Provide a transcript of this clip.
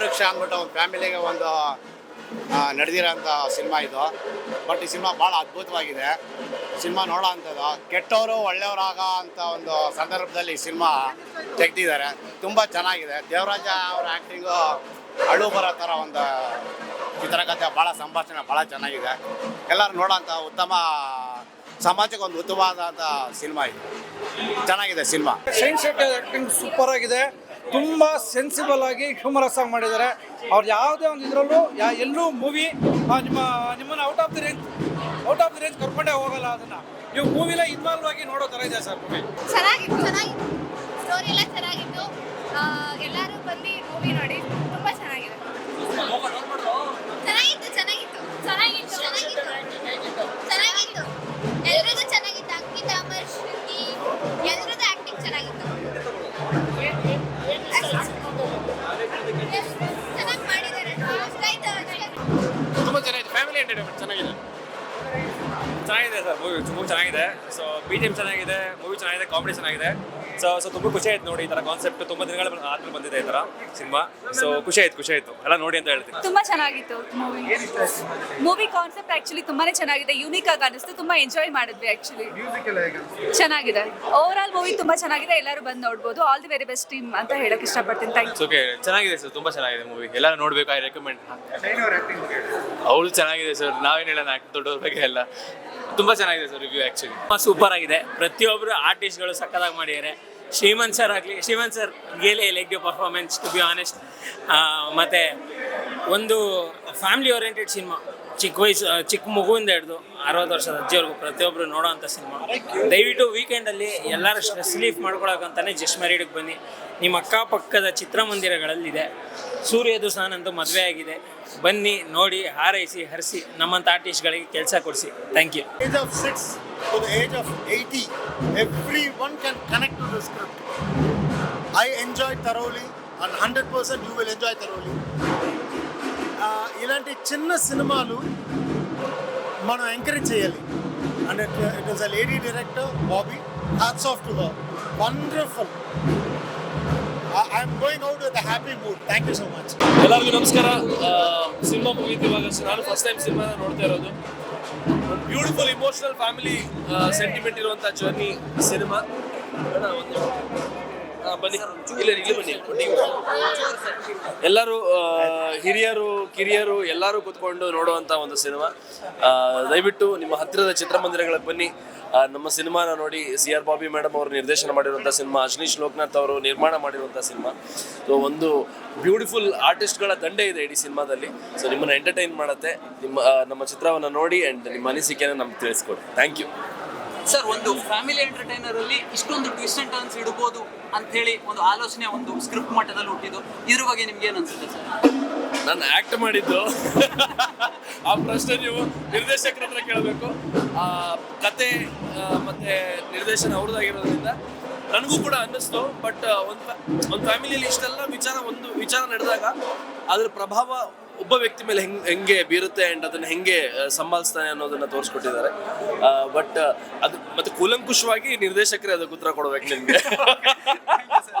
ವೃಕ್ಷ ಅಂದ್ಬಿಟ್ಟು ಒಂದು ಫ್ಯಾಮಿಲಿಗೆ ಒಂದು ನಡೆದಿರೋಂಥ ಸಿನಿಮಾ ಇದು. ಬಟ್ ಈ ಸಿನಿಮಾ ಭಾಳ ಅದ್ಭುತವಾಗಿದೆ. ಸಿನಿಮಾ ನೋಡೋ ಅಂಥದ್ದು. ಕೆಟ್ಟವರು ಒಳ್ಳೆಯವರಾಗ ಅಂತ ಒಂದು ಸಂದರ್ಭದಲ್ಲಿ ಈ ಸಿನಿಮಾ ತೆಗೆದಿದ್ದಾರೆ. ತುಂಬ ಚೆನ್ನಾಗಿದೆ. ದೇವರಾಜ ಅವರ ಆ್ಯಕ್ಟಿಂಗು ಅಳು ಬರೋ ಥರ ಒಂದು ಚಿತ್ರಕಥೆ ಭಾಳ ಸಂಭಾಷಣೆ ಭಾಳ ಚೆನ್ನಾಗಿದೆ. ಎಲ್ಲರೂ ನೋಡೋಂಥ ಉತ್ತಮ, ಸಮಾಜಕ್ಕೆ ಒಂದು ಉತ್ತಮವಾದಂಥ ಸಿನಿಮಾ ಇದು. ಚೆನ್ನಾಗಿದೆ cinema. Shine Shetty acting super ಆಗಿದೆ. ತುಂಬ ಸೆನ್ಸಿಬಲ್ ಆಗಿ ಹ್ಯೂಮರಸ್ ಆಗಿ ಮಾಡಿದ್ದಾರೆ. ಅವ್ರು ಯಾವುದೇ ಒಂದು ಇದರಲ್ಲೂ ಯಾ ಎಲ್ಲೂ ಮೂವಿ ನಿಮ್ಮ ನಿಮ್ಮನ್ನು out of the range out of the range ಕರ್ಕೊಂಡೇ ಹೋಗಲ್ಲ ಅದನ್ನು. ನೀವು ಮೂವಿನ ಇನ್ವಾಲ್ವ್ ಆಗಿ ನೋಡೋ ಥರ ಇದೆ ಸರ್ ಮೂವಿ ಚೆನ್ನಾಗಿತ್ತು ಚೆನ್ನಾಗಿತ್ತು. ಸ್ಟೋರಿ ಎಲ್ಲ ಚೆನ್ನಾಗಿತ್ತು. ಎಲ್ಲರೂ ಬಂದು ಮೂವಿ ನೋಡಿ ತುಂಬ ಚೆನ್ನಾಗಿದೆ. ಎಂಟರ್ಟೈನ್ಮೆಂಟ್ ಚೆನ್ನಾಗಿದೆ. ಚೆನ್ನಾಗಿದೆ ಸರ್ ಮೂವಿ ತುಂಬ ಚೆನ್ನಾಗಿದೆ. ಸೊ ಬಿ ಟಿ ಎಂ ಚೆನ್ನಾಗಿದೆ ಮೂವಿ ಚೆನ್ನಾಗಿದೆ ಕಾಮಿಡಿ ಚೆನ್ನಾಗಿದೆ. ಸೊ ಸೊ ತುಂಬ ಖುಷಿ ಆಯ್ತು ನೋಡಿ ಈ ಥರ ಕಾನ್ಸೆಪ್ಟ್ ತುಂಬ ದಿನಗಳ ಆದ್ರೆ ಬಂದಿದೆ ಈ ಥರ ಸಿನಿಮಾ. ಸೊ ಖುಷಿ ಆಯ್ತು ಖುಷಿ ಆಯ್ತು. ಎಲ್ಲ ನೋಡಿ ಅಂತ ಹೇಳ್ತೀನಿ. ತುಂಬಾ ಚೆನ್ನಾಗಿತ್ತು ಮೂವಿ ಮೂವಿ ಕಾನ್ಸೆಪ್ಟ್ ಆಕ್ಚುಲಿ ತುಂಬಾನೇ ಚೆನ್ನಾಗಿದೆ. ಯೂನಿಕ್ ಆಗಿ ಅನಿಸ್ತು. ತುಂಬಾ ಎಂಜಾಯ್ ಮಾಡಿದ್ವಿ ಆಕ್ಚುಲಿ ಚೆನ್ನಾಗಿದೆ. ಓವರ್ ಆಲ್ ಮೂವಿ ತುಂಬಾ ಚೆನ್ನಾಗಿದೆ. ಎಲ್ಲರೂ ಬಂದು ನೋಡ್ಬೋದು. All the very best team ಅಂತ ಹೇಳಕ್ ಇಷ್ಟಪಡ್ತೀನಿ. ಥ್ಯಾಂಕ್ ಯು ಓಕೆ ಚೆನ್ನಾಗಿದೆ ಸರ್ ತುಂಬಾ ಚೆನ್ನಾಗಿದೆ ಮೂವಿ ಎಲ್ಲ ನೋಡಬೇಕು ಐ ರೆಕಮೆಂಡ್ ಅವಳು ಚೆನ್ನಾಗಿದೆ ಸರ್ ನಾವೇನು ಹೇಳೋಣ ದೊಡ್ಡವ್ರ ಬಗ್ಗೆ ಎಲ್ಲ ತುಂಬಾ ಚೆನ್ನಾಗಿದೆ ಸರ್ ರಿವ್ಯೂ ಆ್ಯಕ್ಚುಲಿ ಸೂಪರ್ ಆಗಿದೆ. ಪ್ರತಿಯೊಬ್ಬರು ಆರ್ಟಿಸ್ಟ್ಗಳು ಸಕ್ಕದಾಗಿ ಮಾಡಿದ್ದಾರೆ. ಶ್ರೀಮಂತ್ ಸರ್ ಆಗಲಿ, Srimanth sir really like you performance to be honest ಮತ್ತು ಒಂದು ಫ್ಯಾಮಿಲಿ ಓರಿಯೆಂಟೆಡ್ ಸಿನಿಮಾ ಚಿಕ್ಕ ವಯಸ್ಸು ಚಿಕ್ಕ ಮಗುವಿಂದ ಹಿಡಿದು ಅರವತ್ತು ವರ್ಷದ ಅಜ್ಜಿವರೆಗೂ ಪ್ರತಿಯೊಬ್ಬರು ನೋಡೋವಂಥ ಸಿನಿಮಾ. ದಯವಿಟ್ಟು ವೀಕೆಂಡಲ್ಲಿ ಎಲ್ಲರೂ ಸ್ಟ್ರೆಸ್ ರಿಲೀಫ್ ಮಾಡ್ಕೊಳಕ್ಕಂತಾನೆ ಜಸ್ಟ್ ಬನ್ನಿ. ನಿಮ್ಮ ಅಕ್ಕಪಕ್ಕದ ಚಿತ್ರಮಂದಿರಗಳಲ್ಲಿದೆ. ಸೂರ್ಯದು ಸಹ ನಂದು ಮದುವೆ ಆಗಿದೆ. ಬನ್ನಿ ನೋಡಿ ಹಾರೈಸಿ ಹರಿಸಿ ನಮ್ಮಂಥ ಆರ್ಟಿಸ್ಟ್ಗಳಿಗೆ ಕೆಲಸ ಕೊಡಿಸಿ. Thank you I of 6 to the age of 80, everyone can connect to the script. I enjoyed thoroughly, and 100% you will enjoy thoroughly. Uh, ఇలాంటి చిన్న సినిమాలు మనం ఎంకరేజ్ చేయాలి and it it is a lady director Bobby hats off to her wonderful I'm going out with happy mood thank you so much ಎಲ್ಲರಿಗೂ ನಮಸ್ಕಾರ cinema ಮುಗಿತು ಇವಾಗ ನಾನು ಫಸ್ಟ್ ಟೈಮ್ ಸಿನಿಮಾನ ನೋಡ್ತಾ ಇರೋದು ಬ್ಯೂಟಿಫುಲ್ ಇಮೋಷನಲ್ ಫ್ಯಾಮಿಲಿ ಸೆಂಟಿಮೆಂಟ್ ಇರುವಂತ ಜರ್ನಿ ಸಿನಿಮಾ ಒಂದು ಆ, ಬನ್ನಿ. ಇಲ್ಲ, ಇಲ್ಲಿ, ಬನ್ನಿ. ಎಲ್ಲರೂ ಹಿರಿಯರು, ಕಿರಿಯರು, ಎಲ್ಲರೂ ಕುತ್ಕೊಂಡು ನೋಡುವಂತ ಒಂದು ಸಿನಿಮಾ. ದಯವಿಟ್ಟು ನಿಮ್ಮ ಹತ್ತಿರದ ಚಿತ್ರಮಂದಿರಗಳಿಗೆ ಬನ್ನಿ. ನಮ್ಮ ಸಿನಿಮಾನ ನೋಡಿ ಸಿ ಆರ್ ಬಾಬಿ ಮೇಡಮ್ ಅವರು ನಿರ್ದೇಶನ ಮಾಡಿರುವಂಥ ಸಿನಿಮಾ ಅಶ್ನೀಶ್ ಲೋಕನಾಥ್ ಅವರು ನಿರ್ಮಾಣ ಮಾಡಿರುವಂಥ ಸಿನಿಮಾ. ಸೊ ಒಂದು ಬ್ಯೂಟಿಫುಲ್ ಆರ್ಟಿಸ್ಟ್ಗಳ ದಂಡೆ ಇದೆ ಇಡೀ ಸಿನಿಮಾದಲ್ಲಿ. ಸೊ ನಿಮ್ಮನ್ನ ಎಂಟರ್ಟೈನ್ ಮಾಡುತ್ತೆ. ನಿಮ್ಮ ನಮ್ಮ ಚಿತ್ರವನ್ನು ನೋಡಿ ಆ್ಯಂಡ್ ನಿಮ್ಮ ಅನಿಸಿಕೆನ ನಮ್ಗೆ ತಿಳಿಸ್ಕೊಡಿ. ಥ್ಯಾಂಕ್ ಯು ಸರ್, ಒಂದು ಫ್ಯಾಮಿಲಿ ಎಂಟರ್ಟೈನರ್ ಅಲ್ಲಿ ಇಷ್ಟೊಂದು ಟ್ವಿಸ್ಟ್ ಅಂಡ್ ಟರ್ನ್ಸ್ ಇಡಬಹುದು ಅಂತ ಹೇಳಿ ಒಂದು ಆಲೋಚನೆ, ಒಂದು ಸ್ಕ್ರಿಪ್ಟ್ ಮಟ್ಟದಲ್ಲಿ ಹುಟ್ಟಿದ್ದು. ಇದ್ರ ಬಗ್ಗೆ ನಿಮ್ಗೆ ಏನ್ ಅನ್ಸುತ್ತೆ ಸರ್? ನಾನು ಆಕ್ಟ್ ಮಾಡಿದ್ದು. ಆ ಪ್ರಶ್ನೆ ನೀವು ನಿರ್ದೇಶಕರ ಹತ್ರ ಕೇಳಬೇಕು. ಆ, ಕತೆ ಮತ್ತೆ ನಿರ್ದೇಶನ ಅವ್ರದ್ದಾಗಿರೋದ್ರಿಂದ ನನಗೂ ಕೂಡ ಅನ್ನಿಸ್ತು ಬಟ್ ಒಂದು ಒಂದು ಫ್ಯಾಮಿಲಿಯಲ್ಲಿ ಇಷ್ಟೆಲ್ಲ ವಿಚಾರ, ಒಂದು ವಿಚಾರ ನಡೆದಾಗ ಅದ್ರ ಪ್ರಭಾವ ಒಬ್ಬ ವ್ಯಕ್ತಿ ಮೇಲೆ ಹೆಂಗ್ ಹೆಂಗೆ ಬೀರುತ್ತೆ ಅಂಡ್ ಅದನ್ನ ಹೆಂಗೆ ಸಂಭಾಲಿಸ್ತಾನೆ ಅನ್ನೋದನ್ನ ತೋರಿಸ್ಕೊಟ್ಟಿದ್ದಾರೆ. ಬಟ್ ಅದು ಮತ್ತೆ ಕೂಲಂಕುಷವಾಗಿ ನಿರ್ದೇಶಕರೇ ಅದಕ್ಕೆ ಉತ್ತರ ಕೊಡ್ಬೇಕು ನಿಮ್ಗೆ.